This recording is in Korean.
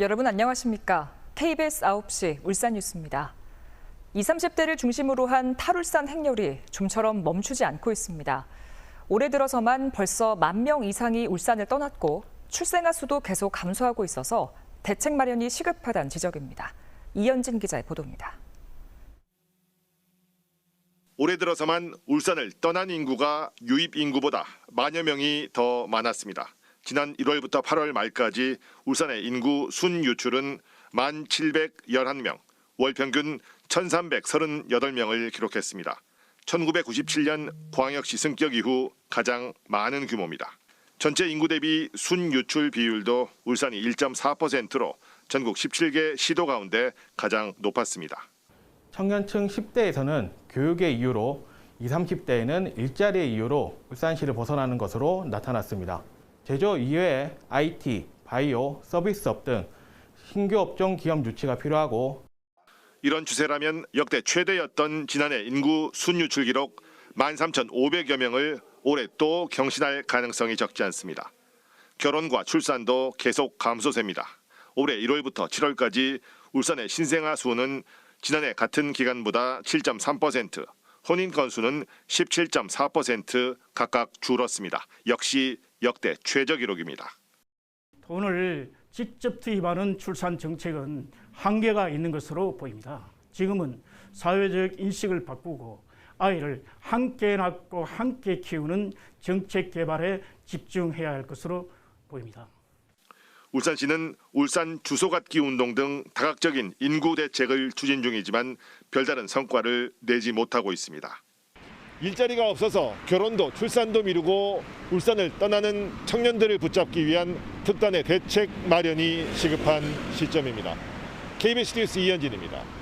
여러분 안녕하십니까? KBS 9시 울산 뉴스입니다. 20, 30대를 중심으로 한 탈울산 행렬이 좀처럼 멈추지 않고 있습니다. 올해 들어서만 벌써 만 명 이상이 울산을 떠났고 출생아 수도 계속 감소하고 있어서 대책 마련이 시급하다는 지적입니다. 이현진 기자의 보도입니다. 올해 들어서만 울산을 떠난 인구가 유입 인구보다 만여 명이 더 많았습니다. 지난 1월부터 8월 말까지 울산의 인구 순 유출은 1,711명, 월 평균 1,338명을 기록했습니다. 1997년 광역시 승격 이후 가장 많은 규모입니다. 전체 인구 대비 순 유출 비율도 울산이 1.4%로 전국 17개 시도 가운데 가장 높았습니다. 청년층 10대에서는 교육의 이유로 20, 30대에는 일자리의 이유로 울산시를 벗어나는 것으로 나타났습니다. 제조 이외에 IT, 바이오, 서비스업 등 신규 업종 기업 유치가 필요하고 이런 추세라면 역대 최대였던 지난해 인구 순유출 기록 13,500여 명을 올해 또 경신할 가능성이 적지 않습니다. 결혼과 출산도 계속 감소세입니다. 올해 1월부터 7월까지 울산의 신생아 수는 지난해 같은 기간보다 7.3%, 혼인 건수는 17.4% 각각 줄었습니다. 역시 역대 최저 기록입니다. 돈을 직접 투입하는 출산 정책은 한계가 있는 것으로 보입니다. 지금은 사회적 인식을 바꾸고 아이를 함께 낳고 함께 키우는 정책 개발에 집중해야 할 것으로 보입니다. 울산시는 울산 주소갖기 운동 등 다각적인 인구 대책을 추진 중이지만 별다른 성과를 내지 못하고 있습니다. 일자리가 없어서 결혼도 출산도 미루고 울산을 떠나는 청년들을 붙잡기 위한 특단의 대책 마련이 시급한 시점입니다. KBS 뉴스 이현진입니다.